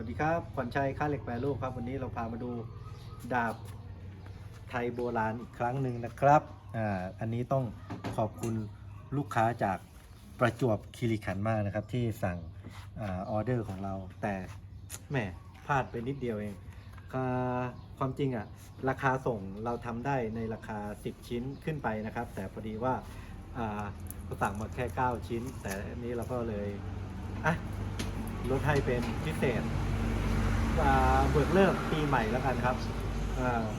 วัสดีครับขวัญชัยค่าเหล็กแปรรูปครับ วันนี้เราพามาดูดาบไทยโบราณอีกครั้งหนึ่งนะครับอ่าอันนี้ต้องขอบคุณลูกค้าจากประจวบคีรีขันธ์มากนะครับ ที่สั่งอาออเดอร์ของเรา แต่แหมพลาดไปนิดเดียวเองค่าความจริงอะราคาส่งเราทำได้ในราคา 10 ชิ้นขึ้นไปนะครับ แต่พอดีว่าอ่าเขาสั่งมาแค่ 9 ชิ้น แต่อันนี้เราก็เลยอะ ลดให้เป็นพิเศษเบิกเลิกปีใหม่แล้วกันครับ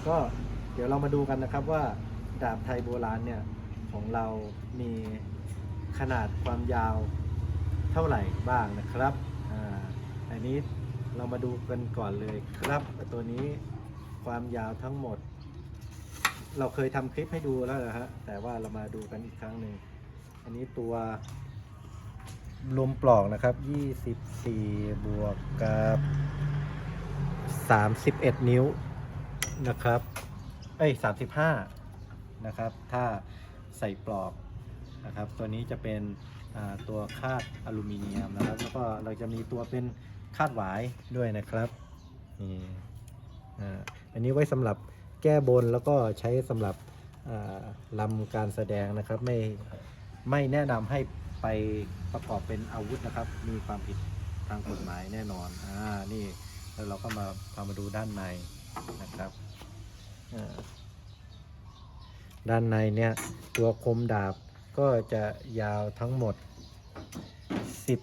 ก็เดี๋ยวเรามาดูกันนะครับว่าดาบไทยโบราณเนี่ยของเรามีขนาดความยาวเท่าไหร่บ้างนะครับออันนี้เรามาดูกันก่อนเลยครับตัวนี้ความยาวทั้งหมด เราเคยทำคลิปให้ดูแล้วนะฮะแต่ว่าเรามาดูกันอีกครั้งหนึ่งอันนี้ตัว รวมปลอกนะครับ 24 บวกกับ 31 นิ้วนะครับ เอ้ย 35 นะครับ ถ้าใส่ปลอกนะครับ ตัวนี้จะเป็นตัวคาดอลูมิเนียมนะครับ แล้วก็เราจะมีตัวเป็นคาดหวายด้วยนะครับนี่อันนี้ไว้สำหรับแก้บนแล้วก็ใช้สำหรับลำการแสดงนะครับ ไม่ไม่แนะนำให้ ไปประกอบเป็นอาวุธนะครับ มีความผิดทางกฎหมายแน่นอน อ่า นี่แล้วเราก็มาพามาดูด้านในนะครับด้านในเนี่ยตัวคมดาบก็จะยาวทั้งหมด 10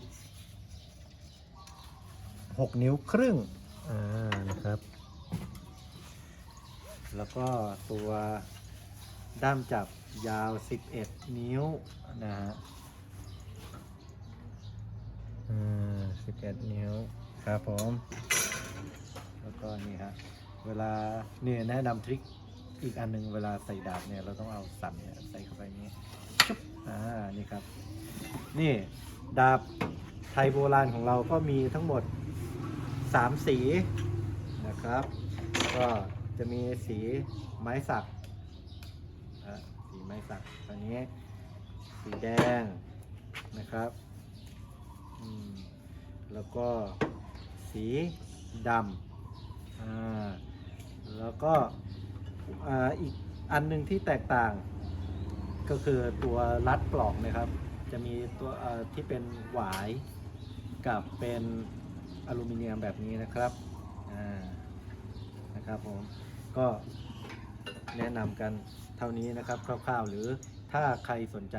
6 นิ้วครึ่งอ่านะครับ แล้วก็ตัวด้ามจับยาว 11 นิ้วนะฮะ 11 นิ้วครับผม แล้วก็นี่ฮะเวลาเนี่ยแนะนำทริคอีกอันหนึงเวลาใส่ดาบเนี่ยเราต้องเอาสันเนี่ยใส่เข้าไปนี้ชุบอ่านี่ครับ นี่ดาบไทยโบราณของเราก็มีทั้งหมด 3 สีนะครับ ก็จะมีสีไม้สักสีไม้สักตัวนี้ สีแดงนะครับ แล้วก็สีดำอ่าแล้วก็อ่าอีกอันหนึ่งที่แตกต่าง ก็คือตัวรัดปลอกนะครับ จะมีตัวเอ่อที่เป็นหวายกับเป็นอลูมิเนียมแบบนี้นะครับอ่านะครับผมก็แนะนำกันเท่านี้นะครับคร่าวๆหรือ ถ้าใครสนใจ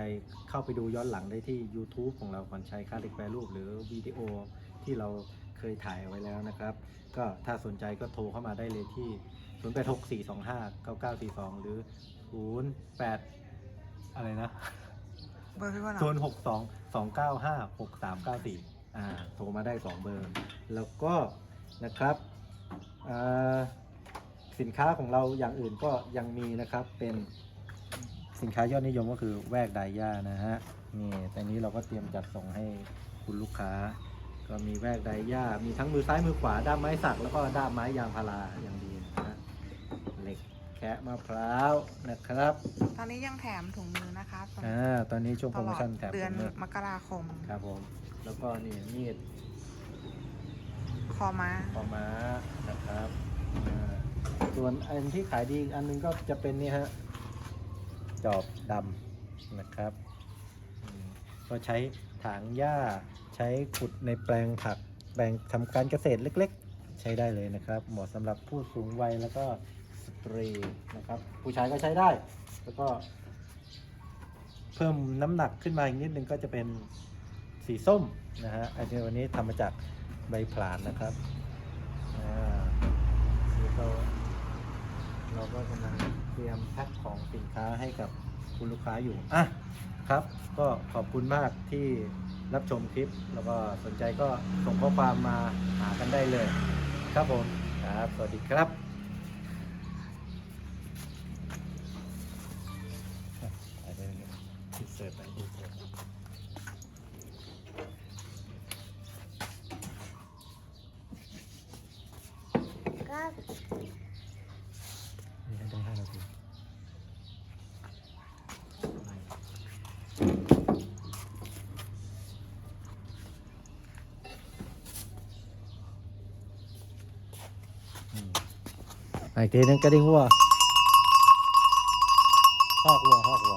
เข้าไปดูย้อนหลังได้ที่ YouTube ของเราก่อนใช้ค่าเล็กแปรรูป หรือวิดีโอที่เราเคยถ่ายเอาไว้แล้วนะครับ ก็ถ้าสนใจก็โทรเข้ามาได้เลยที่ 0864259942 หรือ 08 อะไรนะเบอร์พี่ว่าศูนย์หกสองสองเก้าห้าหกสามเก้าสี่อ่าโทรมาได้สองเบอร์ แล้วก็นะครับอ่าสินค้าของเราอย่างอื่นก็ยังมีนะครับเป็น สินค้ายอดนิยมก็คือแวกไดย่านะฮะนี่แต่นี้เราก็เตรียมจัดส่งให้คุณลูกค้า ก็มีแวกไดย่ามีทั้งมือซ้ายมือขวาด้ามไม้สักแล้วก็ด้ามไม้ยางพาราอย่างดีนะฮะเหล็กแคะมะพร้าวนะครับ ตอนนี้ยังแถมถุงมือนะคะตอ่าตอนนี้ช่วงโปตรลโมอดชั่นแถมเดือนผมเลยมกราคมครับผมแล้วก็นี่มีดคอม้าปอม้านะครับอ่าส่วนอันที่ขายดีอีกอันหนึงก็จะเป็นนี่ฮะ จอบดำนะครับ ก็ใช้ถางหญ้าใช้ขุดในแปลงผัก แปลงทำการเกษตรเล็กๆ ใช้ได้เลยนะครับ เหมาะสำหรับผู้สูงวัยแล้วก็สตรีนะครับ ผู้ชายก็ใช้ได้ แล้วก็ เพิ่มน้ำหนักขึ้นมาอีกนิดนึงก็จะเป็นสีส้มนะฮะอันนี้วันนี้ทำมาจากใบผลานนะครับอ่า เราก็กำลังเตรียมแพ็คของสินค้าให้กับคุณลูกค้าอยู่อะครับ ก็ขอบคุณมากที่รับชมคลิป แล้วก็สนใจก็ส่งข้อความมาหากันได้เลย ครับผมครับ สวัสดีครับอะถ่ายไปเลยอินเสิร์ตไปอินเสิร์ต ก็ นี่ให้ได้ห้านาที อืม อีกทีนึงกระดิ่งวัวหอกวัวหอกวัว